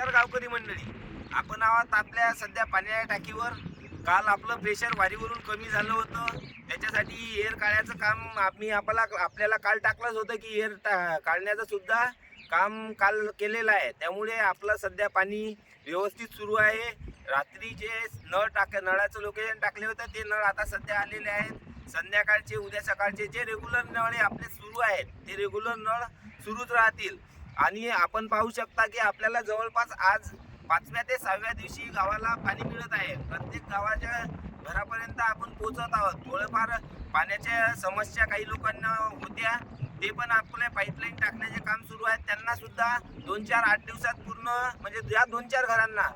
तर गावकरी मंडळी आपण आहोत आपल्या सध्या पाण्याच्या टाकीवर. काल आपलं प्रेशर वारीवरून कमी झालं होतं. त्याच्यासाठी एअर काढायचं काम आम्ही आपला आपल्याला काल टाकलंच होतं की एअर टा काढण्याचं सुद्धा काम काल केलेलं आहे. त्यामुळे आपलं सध्या पाणी व्यवस्थित सुरू आहे. रात्री जे नळ टाक नळाचं लोकेशन टाकले होतं. ते नळ आता सध्या आलेले आहेत. संध्याकाळचे उद्या सकाळचे जे रेग्युलर नळ आपले सुरू आहेत ते रेग्युलर नळ सुरूच राहतील. आणि आपण पाहू शकता की आपल्याला जवळपास आज पाचव्या ते सहाव्या दिवशी गावाला पाणी मिळत आहे. प्रत्येक गावाच्या घरापर्यंत आपण पोहोचत आहोत. थोडंफार पाण्याच्या समस्या काही लोकांना होत्या. ते पण आपले पाईपलाईन टाकण्याचे काम सुरू आहे त्यांना सुद्धा दोन चार आठ दिवसात पूर्ण म्हणजे या दोन चार घरांना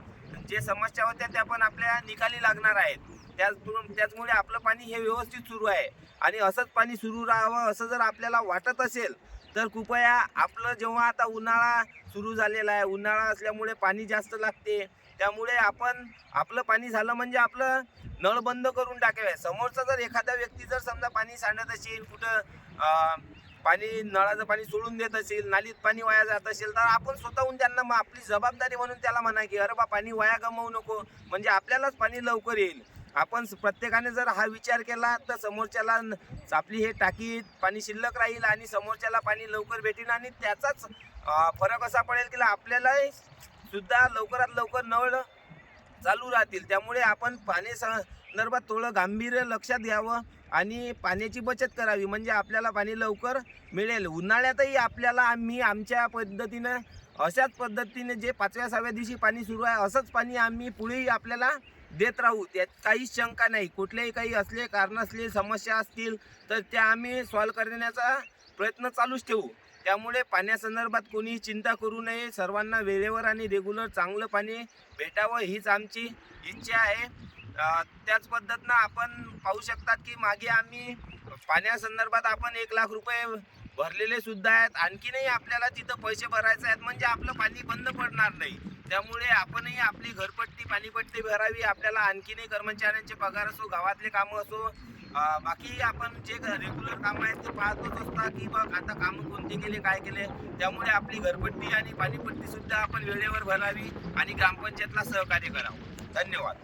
जे समस्या होत्या त्या पण आपल्या निकाली लागणार आहेत. त्याच त्याचमुळे आपलं पाणी हे व्यवस्थित सुरू आहे. आणि असंच पाणी सुरू राहावं असं जर आपल्याला वाटत असेल तर कृपया आपलं जेव्हा आता उन्हाळा सुरू झालेला आहे उन्हाळा असल्यामुळे पाणी जास्त लागते. त्यामुळे आपण आपलं पाणी झालं म्हणजे आपलं नळ बंद करून टाकावे. समोरचा जर एखादा व्यक्ती जर समजा पाणी सांडत असेल कुठं पाणी नळाचं पाणी सोडून देत असेल नालीत पाणी वाया जात असेल तर आपण स्वतःहून त्यांना मग आपली जबाबदारी म्हणून त्याला म्हणा की अरे बा पाणी वाया गमावू नको. म्हणजे आपल्यालाच पाणी लवकर येईल. आपण स- प्रत्येकाने जर हा विचार केला तर समोरच्याला आपली हे टाकी पाणी शिल्लक राहील आणि समोरच्याला पाणी लवकर भेटेल आणि त्याचाच फरक असा पडेल की आपल्यालाही सुद्धा लवकरात लवकर नळ चालू राहतील. त्यामुळे आपण पाणी संदर्भात थोडं गांभीर्य लक्षात घ्यावं आणि पाण्याची बचत करावी. म्हणजे आपल्याला पाणी लवकर मिळेल. उन्हाळ्यातही आपल्याला आम्ही आमच्या पद्धतीनं अशाच पद्धतीने जे पाचव्या सहाव्या दिवशी पाणी सुरू आहे असंच पाणी आम्ही पुढेही आपल्याला देत राहू. त्यात काहीच शंका नाही. कुठलेही काही असले कारण असले समस्या असतील तर त्या आम्ही सॉल्व करण्याचा प्रयत्न चालूच ठेवू. त्यामुळे पाण्यासंदर्भात कोणीही चिंता करू नये. सर्वांना वेळेवर आणि रेग्युलर चांगलं पाणी भेटावं हीच आमची इच्छा आहे. त्याच पद्धतीनं आपण पाहू शकतात की मागे आम्ही पाण्यासंदर्भात आपण एक लाख रुपये भरलेले सुद्धा आहेत. आणखीनही आपल्याला तिथं पैसे भरायचे आहेत. म्हणजे आपलं पाणी बंद पडणार नाही. त्यामुळे आपणही आपली घरपट्टी पाणीपट्टी भरावी. आपल्याला आणखीनही कर्मचाऱ्यांचे पगार असो गावातले कामं असो बाकी आपण जे रेग्युलर कामं आहेत ते पाहतच असता की बघ आता कामं कोणते केले काय केले. त्यामुळे आपली घरपट्टी आणि पाणीपट्टी सुद्धा आपण वेळेवर भरावी आणि ग्रामपंचायतला सहकार्य करावं. धन्यवाद.